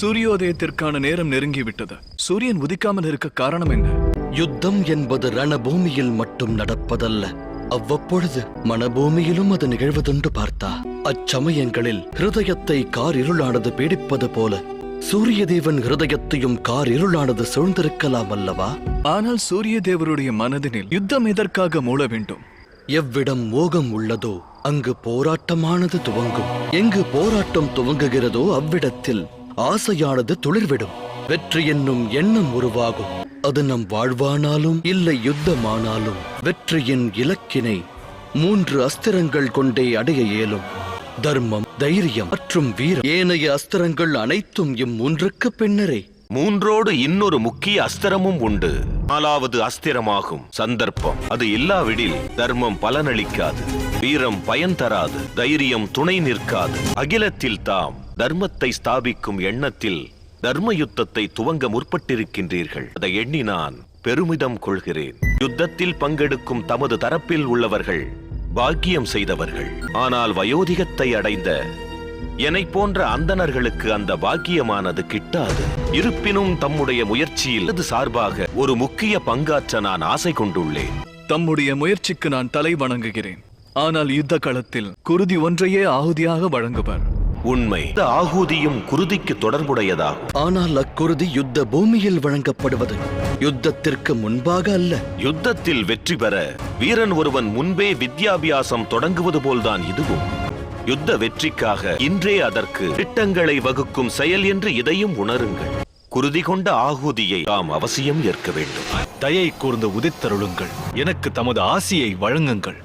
சூரியோதயத்திற்கான நேரம் நெருங்கிவிட்டது. சூரியன் உதிக்காமல் இருக்க காரணம் என்ன? யுத்தம் என்பது ரணபூமியில் மட்டும் நடப்பதல்ல. அவ்வப்பொழுது மனபூமியிலும் அது நிகழ்வதுண்டு பார்த்தா அச்சமயங்களில் ஹிருதயத்தை கார் இருளானது பீடிப்பது போல சூரிய தேவன் ஹிருதயத்தையும் கார் இருளானது சூழ்ந்திருக்கலாம் அல்லவா? ஆனால் சூரிய தேவருடைய மனதினில் யுத்தம் எதற்காக மூள வேண்டும்? எவ்விடம் மோகம் உள்ளதோ அங்கு போராட்டமானது துவங்கும். எங்கு போராட்டம் துவங்குகிறதோ அவ்விடத்தில் ஆசையானது துளிர்விடும். வெற்றி என்னும் எண்ணம் உருவாகும். அது நம் வாழ்வானாலும் இல்லை யுத்தமானாலும் வெற்றியின் இலக்கினை மூன்று அஸ்திரங்கள் கொண்டே அடைய இயலும். தர்மம் தைரியம் மற்றும் வீரம். ஏனைய அஸ்திரங்கள் அனைத்தும் இம்மூன்றுக்கு பின்னரே. மூன்றோடு இன்னொரு முக்கிய அஸ்திரமும் உண்டு. நாலாவது அஸ்திரமாகும் சந்தர்ப்பம். அது இல்லாவிடில் தர்மம் பலனளிக்காது. வீரம் பயன் தராது. தைரியம் துணை நிற்காது. அகிலத்தில் தாம் தர்மத்தை ஸ்தாபிக்கும் எண்ணத்தில் தர்ம யுத்தத்தை துவங்க முற்பட்டிருக்கின்றீர்கள். அதை எண்ணி நான் பெருமிதம் கொள்கிறேன். யுத்தத்தில் பங்கெடுக்கும் தமது தரப்பில் உள்ளவர்கள் பாக்கியம் செய்தவர்கள். ஆனால் வயோதிகத்தை அடைந்த என்னை போன்ற அந்தணர்களுக்கு அந்த பாக்கியமானது கிட்டாது. இருப்பினும் தம்முடைய முயற்சியில் அது சார்பாக ஒரு முக்கிய பங்காற்ற நான் ஆசை கொண்டுள்ளேன். தம்முடைய முயற்சிக்கு நான் தலை வணங்குகிறேன். ஆனால் யுத்த களத்தில் குருதி ஒன்றையே ஆகுதியாக வழங்குவேன் உண்மை. இந்த ஆகூதியும் குருதிக்கு தொடர்புடையதாகும் ஆனால் அக்குருதி யுத்த பூமியில் வழங்கப்படுவது யுத்தத்திற்கு முன்பாக அல்ல. யுத்தத்தில் வெற்றி பெற வீரன் ஒருவன் முன்பே வித்யாபியாசம் தொடங்குவது போல்தான் இதுவும். யுத்த வெற்றிக்காக இன்றே அதற்கு திட்டங்களை வகுக்கும் செயல் என்று இதையும் உணருங்கள். குருதி கொண்ட ஆகூதியை தாம் அவசியம் ஏற்க வேண்டும். தயை கூர்ந்து உதித்தருளுங்கள். எனக்கு தமது ஆசியை வழங்குங்கள்.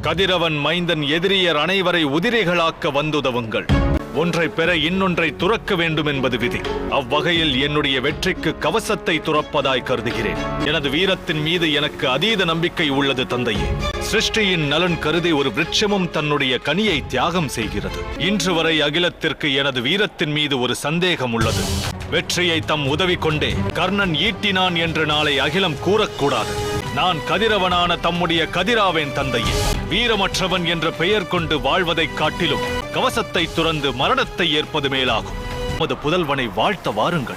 கதிரவன் மைந்தன் எதிரியர் அனைவரை உதிரைகளாக்க வந்துதவுங்கள். ஒன்றை பெற இன்னொன்றை துறக்க வேண்டும் என்பது விதி. அவ்வகையில் என்னுடைய வெற்றிக்கு கவசத்தை துறப்பதாய் கருதுகிறேன். எனது வீரத்தின் மீது எனக்கு அதீத நம்பிக்கை உள்ளது தந்தையே. சிருஷ்டியின் நலன் கருதி ஒரு விருட்சமும் தன்னுடைய கனியை தியாகம் செய்கிறது. இன்று வரை அகிலத்திற்கு எனது வீரத்தின் மீது ஒரு சந்தேகம் உள்ளது. வெற்றியை தம் உதவி கொண்டே கர்ணன் ஈட்டினான் என்று நாளை அகிலம் கூறக்கூடாது. நான் கதிரவனான தம்முடைய கதிராவேன் தந்தையே. வீரமற்றவன் என்ற பெயர் கொண்டு வாழ்வதைக் காட்டிலும் கவசத்தை துறந்து மரணத்தை ஏற்பது மேலாகும். உமது புதல்வனை வாழ்த்த வாருங்கள்.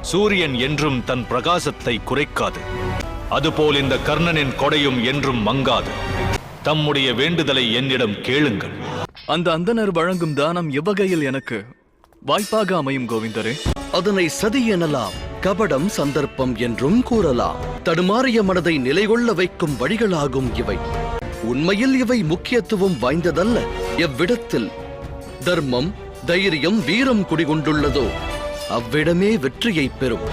சூரியன் என்றும் தன் பிரகாசத்தை குறைக்காது. அதுபோல் இந்த கர்ணனின் கொடையும் என்றும் மங்காது. தம்முடைய வேண்டுதலை என்னிடம் கேளுங்கள். அந்த அந்தனர் வழங்கும் தானம் எவ்வகையில் எனக்கு? வாய்ப்பாக அமையும் கோவிந்தரே. அதனை சதி எனலாம் கபடம் சந்தர்ப்பம் என்றும் கூறலாம். தடுமாறிய மனதை நிலைகொள்ள வைக்கும் வழிகளாகும் இவை. உண்மையில் இவை முக்கியத்துவம் வாய்ந்ததல்ல. எவ்விடத்தில் தர்மம் தைரியம் வீரம் குடிகொண்டுள்ளதோ அவ்விடமே வெற்றியை பெறும்.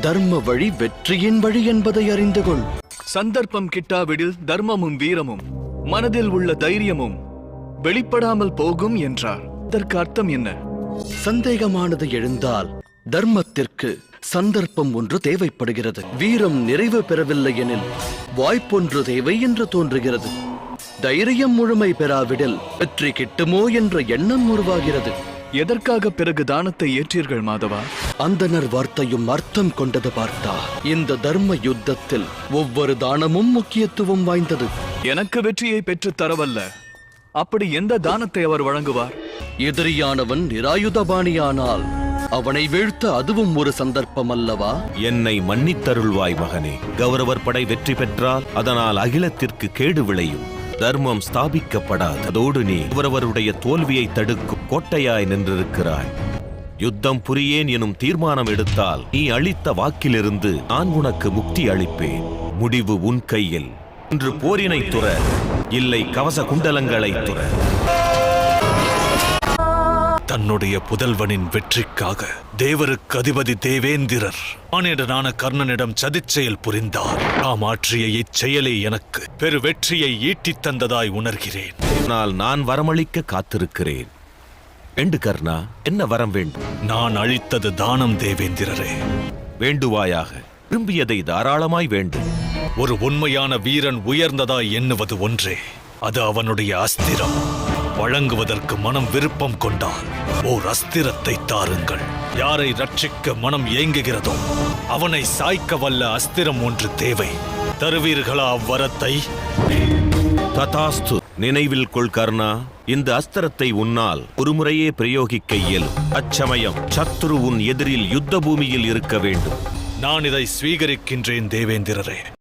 தர்ம வழி வெற்றியின் வழி என்பதை அறிந்து கொள். சந்தர்ப்பம் கிட்டாவிடில் தர்மமும் வீரமும் மனதில் உள்ள தைரியமும் வெளிப்படாமல் போகும் என்றார். இதற்கு அர்த்தம் என்ன? சந்தேகமானது எழுந்தால் தர்மத்திற்கு சந்தர்ப்பம் ஒன்று தேவைப்படுகிறது. வீரம் நிறைவு பெறவில்லை எனில் வாய்ப்பொன்று தேவை என்று தோன்றுகிறது. தைரியம் முழுமை பெறாவிடில் வெற்றி கிட்டுமோ என்ற எண்ணம் உருவாகிறது. எதற்காக பிறகு தானத்தை ஏற்றீர்கள் மாதவா? அந்தனர் வார்த்தையும் அர்த்தம் கொண்டது பார்த்தா இந்த தர்ம யுத்தத்தில் ஒவ்வொரு தானமும் முக்கியத்துவம் வாய்ந்தது. எனக்கு வெற்றியை பெற்றுத் தரவல்ல. அப்படி எந்த தானத்தை அவர் வழங்குவார்? எதிரியானவன் நிராயுதபாணியானால் அவனை வீழ்த்த அதுவும் ஒரு சந்தர்ப்பம் அல்லவா என்னை மன்னித்தருள்வாய் மகனே. கௌரவர் படை வெற்றி பெற்றால் அதனால் அகிலத்திற்கு கேடு விளையும். தர்மம் ஸ்தாபிக்கப்படாது அதோடு நீ ஒருவருடைய தோல்வியை தடுக்கும் கோட்டையாய் நின்றிருக்கிறாய். யுத்தம் புரியேன் எனும் தீர்மானம் எடுத்தால் நீ அளித்த வாக்கிலிருந்து நான் உனக்கு முக்தி அளிப்பேன். முடிவு உன் கையில். இன்று போரினை துற இல்லை கவச குண்டலங்களை துற. தன்னுடைய புதல்வனின் வெற்றிக்காக தேவருக்கு அதிபதி தேவேந்திரர் மானிடனான கர்ணனிடம் சதிச்செயல் புரிந்தார். தாம் ஆற்றிய இச்செயலே எனக்கு பெரு வெற்றியை ஈட்டித் தந்ததாய் உணர்கிறேன். ஆனால் நான் வரமளிக்க காத்திருக்கிறேன். வேண்டு கர்ணா என்ன வரம் வேண்டும்? நான் அழித்தது தானம் தேவேந்திரரே. வேண்டுவாயாக விரும்பியதை தாராளமாய் வேண்டும். ஒரு உண்மையான வீரன் உயர்ந்ததாய் எண்ணுவது ஒன்றே. அது அவனுடைய அஸ்திரம். வழங்குவதற்கு மனம் விருப்பம் கொண்டால் ஓர் அஸ்திரத்தை தாருங்கள். யாரை ரட்சிக்க மனம் ஏங்குகிறதோ அவனை சாய்க்க வல்ல அஸ்திரம் ஒன்று தேவை. தருவீர்களா அவ்வரத்தை? ததாஸ்து நினைவில் கொள் கர்ணா இந்த அஸ்திரத்தை உன்னால் ஒருமுறையே பிரயோகிக்க இயலும். அச்சமயம் சத்ரு உன் எதிரில் யுத்த பூமியில் இருக்க வேண்டும். நான் இதை ஸ்வீகரிக்கின்றேன் தேவேந்திரரே.